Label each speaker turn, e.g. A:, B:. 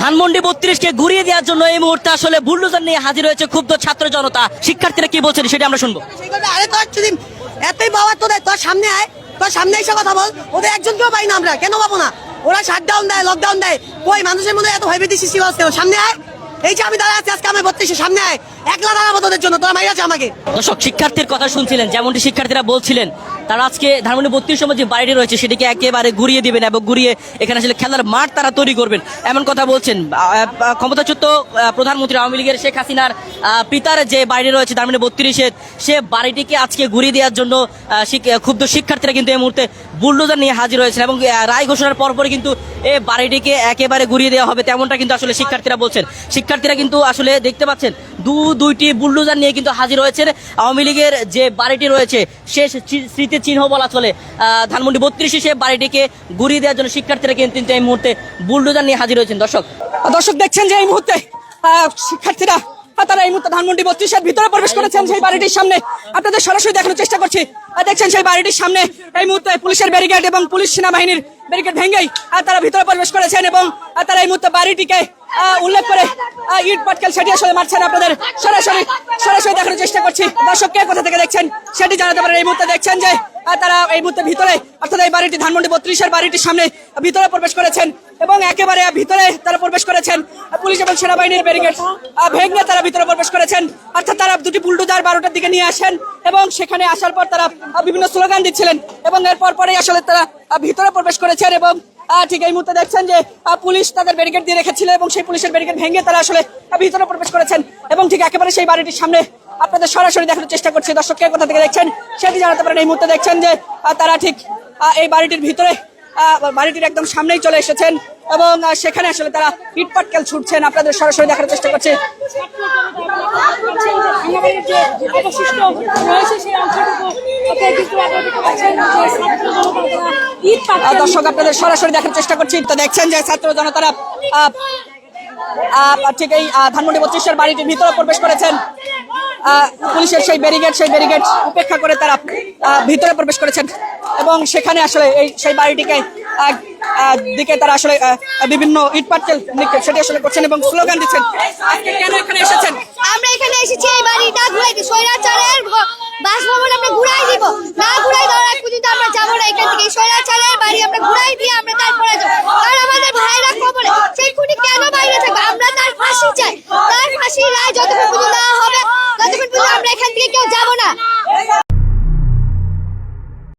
A: ধানমন্ডি বত্রিশ কে ঘুরিয়ে দেওয়ার জন্য এই মুহূর্তে আসলে বুল্ডোজার নিয়ে হাজির হয়েছে ক্ষুব্ধ ছাত্র জনতা। শিক্ষার্থীরা কি বলছেন সেটা আমরা শুনব।
B: এতই বাবা তোদের, তোর সামনে আয়, তোর সামনে এসে কথা বল, ওদের একজনকেও পাই না আমরা, কেন পাবো না? ওরা শাটডাউন দেয় লকডাউন দেয়। ওই মানুষের মধ্যে এত ভয়ভীতি সৃষ্টি সামনে আয়। এই যে আমি দাঁড়া আছি আজকে আমি বত্রিশে সামনে, একলা দাঁড়াবো তোদের জন্য, তোরা মাইরাছে আমাকে।
A: দর্শক, শিক্ষার্থীর কথা শুনছিলেন, যেমনটি শিক্ষার্থীরা বলছিলেন, তারা আজকে ধানমন্ডি বত্রিশ সময় যে বাড়িটি রয়েছে, সেটিকে একেবারে ঘুরিয়ে দিবেন এবং ঘুরিয়ে এখানে আসলে খেলার মাঠ তারা তৈরি করবেন। এমন কথা বলছেন ক্ষমতাচ্যুত প্রধানমন্ত্রী আওয়ামী লীগের শেখ হাসিনার পিতার যে বাড়ি রয়েছে ধানমন্ডি বত্রিশে সে বাড়িটিকে আজকে ঘুরিয়ে দেওয়ার জন্য ক্ষুব্ধ শিক্ষার্থীরা কিন্তু এই মুহূর্তে বুলডোজার নিয়ে হাজির হয়েছেন এবং রায় ঘোষণার পরপরই কিন্তু এই বাড়িটিকে একেবারে ঘুরিয়ে দেওয়া হবে, তেমনটা কিন্তু আসলে শিক্ষার্থীরা বলছেন। শিক্ষার্থীরা কিন্তু আসলে দেখতে পাচ্ছেন, দু, দুইটি বুলডোজার নিয়ে কিন্তু হাজির হয়েছেন। আওয়ামী লীগের যে বাড়িটি রয়েছে, সে স্মৃ- স্মৃতির চিহ্ন বলা চলে ধানমন্ডি বত্রিশে সে বাড়িটিকে ঘুরিয়ে দেওয়ার জন্য শিক্ষার্থীরা কিন্তু এই মুহূর্তে বুলডোজার নিয়ে হাজির হয়েছেন। দর্শক
C: দর্শক দেখছেন যে এই মুহূর্তে শিক্ষার্থীরা তারা এই মুহূর্তে ধানমন্ডি বত্রিশের ভিতরে প্রবেশ করেছেন সেই বাড়িটির সামনে আপনাদের সরাসরি দেখানোর চেষ্টা করছি। আহ, দেখছেন সেই বাড়িটির সামনে এই মুহূর্তে পুলিশের ব্যারিকেড এবং পুলিশ সেনাবাহিনীর ব্যারিকেড ভেঙেই আহ, তারা ভিতরে প্রবেশ করেছেন এবং তারা এই মুহূর্তে বাড়িটিকে উল্লেখ করে ইট পাটকেল সেটি আসলে মারছেন আপনাদের। সরাসরি সরাসরি দেখানোর চেষ্টা করছি। দর্শক কে কোথা থেকে দেখছেন সেটি জানাতে পারেন। এই মুহূর্তে দেখছেন যে তারা এই মুহূর্তে ভিতরে অর্থাৎ এই বাড়িটি ধানমন্ডি বত্রিশের বাড়িটির সামনে ভিতরে প্রবেশ করেছেন। এবং একেবারে ভিতরে তারা প্রবেশ করেছেন। পুলিশ এবং সেনাবাহিনীর ব্যারিকেড ভেঙে তারা ভিতরে প্রবেশ করেছেন। অর্থাৎ তারা দুটি বুলডোজার বারোটার দিকে নিয়ে আসেন এবং সেখানে আসার পর তারা বিভিন্ন স্লোগান দিচ্ছিলেন এবং এরপর পরেই আসলে তারা ভিতরে প্রবেশ করেছেন এবং ঠিক এই মুহূর্তে দেখছেন যে পুলিশ তাদের ব্যারিকেড দিয়ে রেখেছিল এবং সেই পুলিশের ব্যারিকেড ভেঙে তারা আসলে ভিতরে প্রবেশ করেছেন এবং ঠিক একেবারে সেই বাড়িটির সামনে আপনাদের সরাসরি দেখানোর চেষ্টা করছি। দর্শক, কে কোথা থেকে দেখছেন সেটি জানাতে পারেন। এই মুহূর্তে দেখছেন যে তারা ঠিক এই বাড়িটির ভিতরে বাড়িটির একদম সামনেই চলে এসেছেন এবং সেখানে আসলে তারা ইটপাটকেল ছুটছেন। আপনাদের সরাসরি দেখার চেষ্টা করছি। দর্শক, আপনাদের সরাসরি দেখার চেষ্টা করছি। তো দেখছেন যে ছাত্র জনতারা ঠিক এই ধানমন্ডি বত্রিশের বাড়িটির ভিতরে প্রবেশ করেছেন। পুলিশের সেই ব্যারিগেড সেই ব্যারিগেড উপেক্ষা করে তারা ভিতরে প্রবেশ করেছেন। এবং সেখানে আসলে এই সেই বাড়িটিকে দিকে তারা আসলে বিভিন্ন ইটপাটকেল সেটি আসলে করছেন এবং স্লোগান দিচ্ছেন। আজকে কেন
D: আমরা এখান থেকে কেউ যাব না।